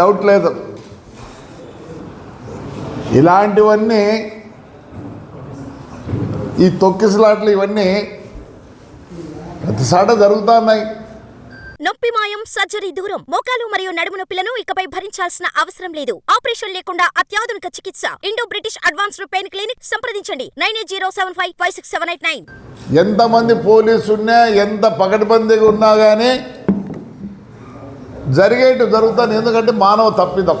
Doubt లేదు. ఇలాంటివన్నీ ఈ తొక్కిసలాట్లు ఇవన్నీ ప్రతిసాట జరుగుతున్నాయి. నొప్పి మాయం సర్జరీ దూరం మోకాలు మరియు నడుము నొప్పులను ఇకపై భరించాల్సిన అవసరం లేదు. ఆపరేషన్ లేకుండా అత్యాధునిక చికిత్స. Indo British advanced pain clinic సంప్రదించండి. Nine eight zero seven five five six seven eight nine. ఎంతమంది పోలీసు ఉన్నా ఎంత పకడ్బందీగా ఉన్నా కానీ జరిగేటి జరుగుతాను ఎందుకంటే మానవ తప్పిదం.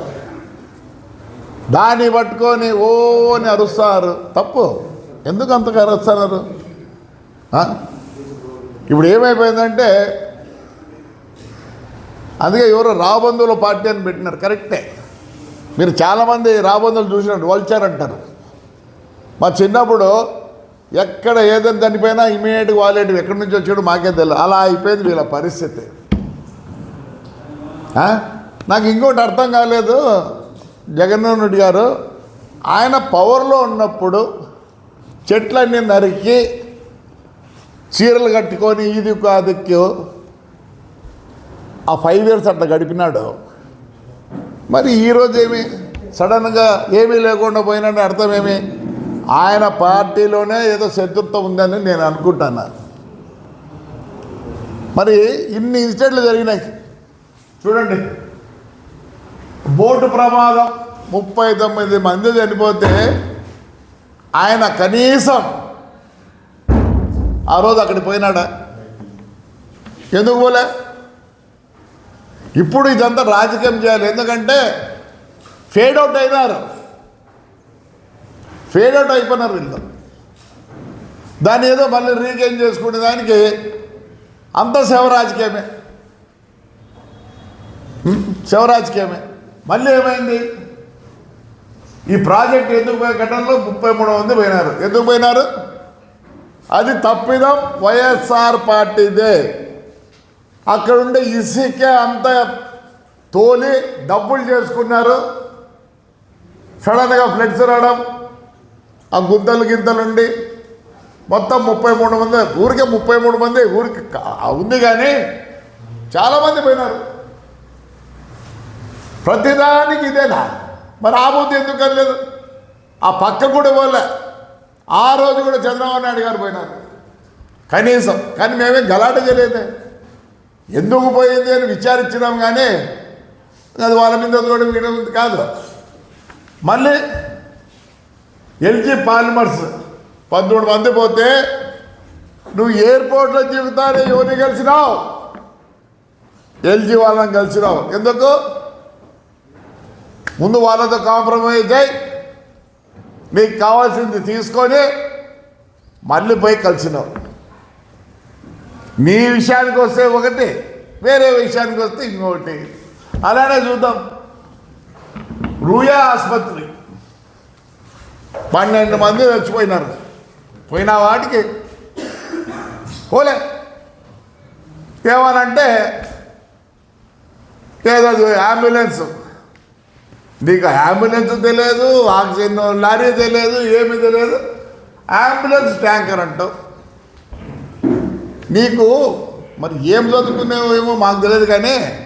దాన్ని పట్టుకొని ఓ అని అరుస్తారు. తప్పు. ఎందుకు అంతగా అరుస్తున్నారు? ఇప్పుడు ఏమైపోయిందంటే అందుకే ఎవరో రాబంధువుల పార్టీ అని పెట్టినారు కరెక్టే. మీరు చాలామంది రాబంధువులు చూసినట్టు వల్చారంటారు. మా చిన్నప్పుడు ఎక్కడ ఏదైనా చనిపోయినా ఇమీడియట్గా వాలేటివి ఎక్కడి నుంచి వచ్చాడు మాకే తెలియదు అలా అయిపోయింది వీళ్ళ పరిస్థితి. నాకు ఇంకోటి అర్థం కాలేదు. జగన్మోహన్ రెడ్డి గారు ఆయన పవర్లో ఉన్నప్పుడు చెట్లన్నీ నరికి చీరలు కట్టుకొని ఇది కాదుక్కు ఆ ఫైవ్ ఇయర్స్ అట్లా గడిపినాడు. మరి ఈరోజు ఏమి? సడన్గా ఏమీ లేకుండా పోయినట్టు అర్థం ఏమి? ఆయన పార్టీలోనే ఏదో శత్రుత్వం ఉందని నేను అనుకుంటాను? మరి ఇన్ని ఇన్సిడెంట్లు జరిగినాయి. చూడండి. బోటు ప్రమాదం ముప్పై తొమ్మిది మంది చనిపోతే ఆయన కనీసం ఆ రోజు అక్కడికి పోయినాడా? ఎందుకు పోలే? ఇప్పుడు ఇదంతా రాజకీయం చేయాలి. ఎందుకంటే ఫేడ్ అవుట్ అయినారు. ఫేడ్ అవుట్ అయిపోయినారు వీళ్ళు. దాన్ని ఏదో మళ్ళీ రీగెయిన్ చేసుకునే దానికి అంత శవ రాజకీయమే. హ్మ్? మళ్ళీ ఏమైంది? ఈ ప్రాజెక్ట్ ఎందుకు పోయే ఘటనలో ముప్పై మూడు మంది పోయినారు. ఎందుకు పోయినారు? అది తప్పిదం వైఎస్ఆర్ పార్టీదే. అక్కడ ఉండే అంత తోలి డబ్బులు చేసుకున్నారు. సడన్గా ఫ్లెక్స్ రావడం ఆ గుద్దలు గింతలుండి మొత్తం ముప్పై మూడు మంది ఊరికే ముప్పై మూడు మంది ఊరికి ఉంది కానీ చాలామంది పోయినారు. ప్రతిదానికి ఇదేనా మరి ఆ బుద్ధి ఎందుకు అనలేదు ఆ పక్క కూడా పోలే ఆ రోజు కూడా చంద్రబాబు నాయుడు గారు పోయినారు. కనీసం. కానీ మేమేం గలాట చేయలేదే. ఎందుకు పోయింది అని విచారించినాం కానీ అది వాళ్ళ మీద కూడా వీడం కాదు. మళ్ళీ ఎల్జీ పాలిమర్స్ పంతొమ్మిది మంది పోతే నువ్వు ఎయిర్పోర్ట్లో జీవితాన్ని ఎవరిని కలిసినావు? ఎల్జీ వాళ్ళని కలిసినావు. ఎందుకు? ముందు వాళ్ళతో కాంప్రమైజ్ అయ్యి మీకు కావాల్సింది తీసుకొని మళ్ళీ పోయి కలిసినావు. నీ విషయానికి వస్తే ఒకటి వేరే విషయానికి వస్తే ఇంకొకటి. అలానే చూద్దాం. రూయా ఆసుపత్రి. పన్నెండు మంది చచ్చిపోయినారు. పోయిన వాటికి పోలే. ఏమనంటే ఏదో అంబులెన్స్. నీకు అంబులెన్స్ తెలియదు ఆక్సిజన్ లారీ తెలియదు ఏమీ తెలియదు. అంబులెన్స్ ట్యాంకర్ అంటావు. నీకు మరి ఏం చదువుకునేవో ఏమో మాకు తెలియదు కానీ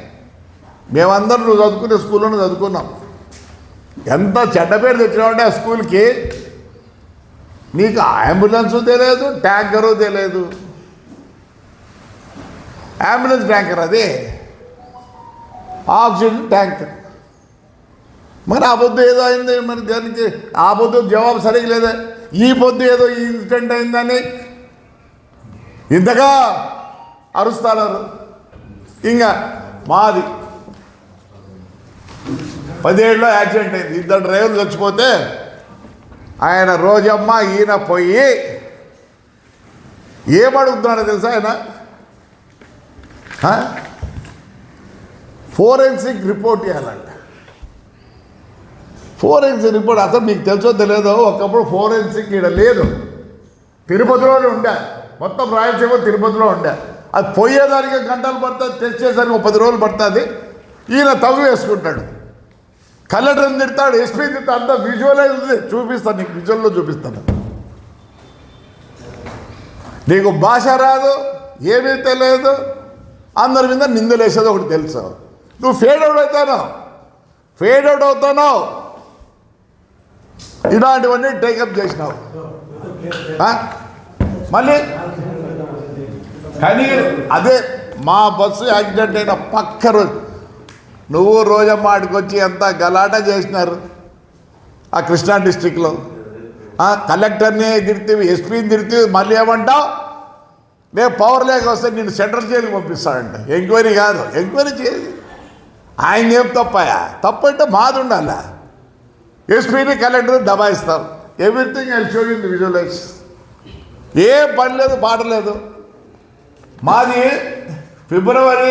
మేమందరం నువ్వు చదువుకునే స్కూల్లోనే చదువుకున్నాం. ఎంత చెడ్డ పేరు తెచ్చినావంటే ఆ స్కూల్కి? నీకు అంబులెన్స్ తెలియదు ట్యాంకరు తెలియదు. అంబులెన్స్ ట్యాంకర్ అది. ఆక్సిజన్ ట్యాంకర్ మరి ఆ పొద్దు ఏదో అయింది మరి దానికి ఆ పొద్దు జవాబు సరిగ్గా లేదా? ఈ పొద్దు ఏదో ఈ ఇన్సిడెంట్ అయిందని ఇంతగా అరుస్తున్నారు ఇంకా మాది. పదిహేడులో యాక్సిడెంట్ అయింది. ఇద్దరు డ్రైవర్లు చచ్చిపోతే ఆయన రోజమ్మ ఈయన పోయి ఏమడుగుతున్నాడో తెలుసా ఆయన? ఫోరెన్సిక్ రిపోర్ట్ ఇవ్వాలంట ఫోరెన్సిక్ రిపోర్ట్ అసలు మీకు తెలుసో తెలియదో ఒకప్పుడు ఫోరెన్సిక్ ఇక్కడ లేదు. తిరుపతిలోనే ఉండే. మొత్తం రాయలసీమ తిరుపతిలో ఉండే. అది పోయేదానికి గంటలు పడుతుంది తెచ్చేసరికి ఒక పది రోజులు పడుతుంది. ఈయన తగు వేసుకుంటాడు. కలెక్టర్ని తిడతాడు ఎస్పీ తిడతాడు అంతా విజువలైజ్ చూపిస్తాను నీకు విజువల్లో చూపిస్తాను. నీకు భాష రాదు ఏమీ తెలియదు. అందరి మీద నిందలేసేది ఒకటి తెలుసు. నువ్వు ఫేడ్ అవుట్ అవుతానో? ఫేడ్ అవుట్ అవుతానో? ఇలాంటివన్నీ టేకప్ చేసినావు. మళ్ళీ? కానీ అదే మా బస్సు యాక్సిడెంట్ అయిన పక్క రోజు. నువ్వు రోజమ్మ ఆడికి వచ్చి ఎంత గలాట చేసినారు? ఆ కృష్ణా డిస్టిక్లో కలెక్టర్ని తిడితే ఎస్పీని తిడితే మళ్ళీ ఏమంటావు? నేను పవర్ లేక వస్తే నేను సెంట్రల్ జైలుకి పంపిస్తాడంట. ఎంక్వైరీ కాదు. ఎంక్వైరీ చేయాలి ఆయన ఏం తప్పయా? తప్పంటే మాది ఉండాలా? ఎస్పీని collector దబాయిస్తాం everything I show in visualize ఏ పని లేదు పాట లేదు. మాది ఫిబ్రవరి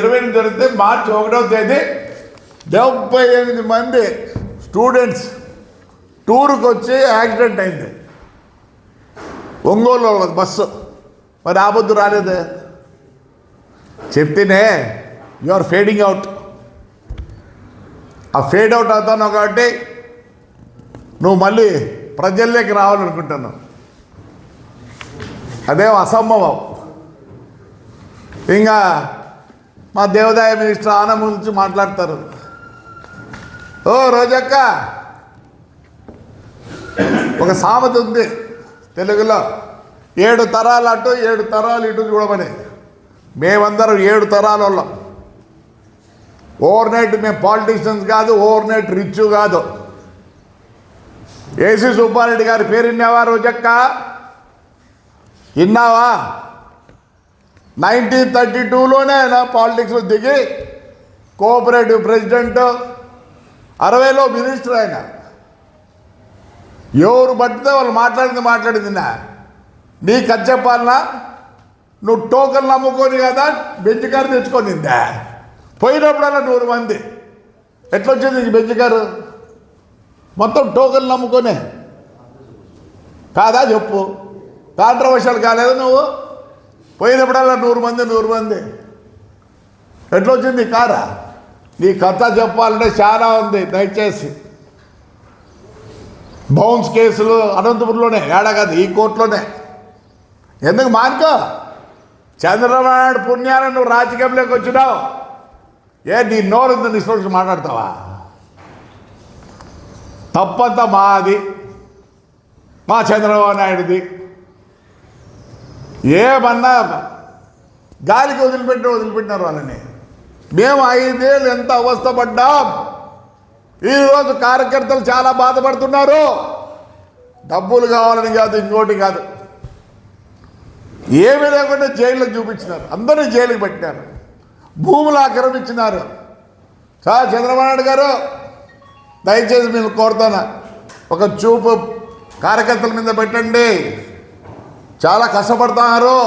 ఇరవై ఎనిమిది జరిగితే మార్చి ఒకటో తేదీ డెబ్బై ఎనిమిది మంది స్టూడెంట్స్ టూర్కి వచ్చి యాక్సిడెంట్ అయింది. ఒంగోలు బస్సు. మరి ఆబద్దు రాలేదు. చెప్తేనే యు ఆర్ ఫేడింగ్ అవుట్ ఆ ఫేడ్ అవుట్ అవుతాను కాబట్టి నువ్వు మళ్ళీ ప్రజల్లోకి రావాలనుకుంటున్నావు. అదే అసంభవం. ఇంకా మా దేవాదాయ మినిస్టర్ ఆనం గురించి మాట్లాడతారు. ఓ రోజక్క ఒక సామెత ఉంది తెలుగులో. ఏడు తరాలు అటు ఏడు తరాలు ఇటు చూడమని. మేమందరం ఏడు తరాల వాళ్ళం. ఓవర్ నైట్ మేము పాలిటీషియన్స్ కాదు ఓవర్ నైట్ రిచ్ కాదు. ఏసీ సుబ్బారెడ్డి గారి పేరు విన్నావా రోజక్క? విన్నావా? నైన్టీన్ థర్టీ టూలోనే ఆయన పాలిటిక్స్లో దిగి కోఆపరేటివ్ ప్రెసిడెంట్ అరవైలో మినిస్టర్ ఆయన ఎవరు పట్టితే వాళ్ళు మాట్లాడింది మాట్లాడింది నీ నీకు చెప్పాలనా నువ్వు టోకన్లు అమ్ముకొని కదా బెంచ్ కారు తెచ్చుకొని పోయినప్పుడల్లా నూరు మంది. ఎట్లొచ్చింది ఈ బెంచ్ కారు? మొత్తం టోకెన్లు నమ్ముకొనే. కాదా చెప్పు. కాంట్రవర్షియల్ కాలేదు నువ్వు? పోయినప్పుడల్లా నూరు మంది నూరు మంది. ఎట్లా వచ్చింది ఈ కారా? నీ కథ చెప్పాలంటే చాలా ఉంది దయచేసి. బౌన్స్ కేసులు అనంతపురంలోనే ఏడా కాదు ఈ కోర్టులోనే. ఎందుకు మానుకో? చంద్రబాబు పుణ్యాలను నువ్వు రాజకీయంలోకి వచ్చినావు. ఏ నీ నోరు నిష్పక్ష మాట్లాడతావా? తప్పంతా మాది. మా చంద్రబాబు నాయుడుది. ఏమన్నా గాలికి వదిలిపెట్టి వదిలిపెట్టినారు వాళ్ళని. మేము ఐదేళ్ళు ఎంత అవస్థపడ్డాం ఈరోజు కార్యకర్తలు చాలా బాధపడుతున్నారు. డబ్బులు కావాలని కాదు ఇంకోటి కాదు. ఏమీ లేకుండా జైల్లో చూపించినారు. అందరినీ జైలుకి పెట్టినారు. భూములు ఆక్రమించినారు. సార్ చంద్రబాబు నాయుడు గారు. దయచేసి మీరు కోరుతాను? ఒక చూపు కార్యకర్తల మీద పెట్టండి. చాలా కష్టపడుతున్నారు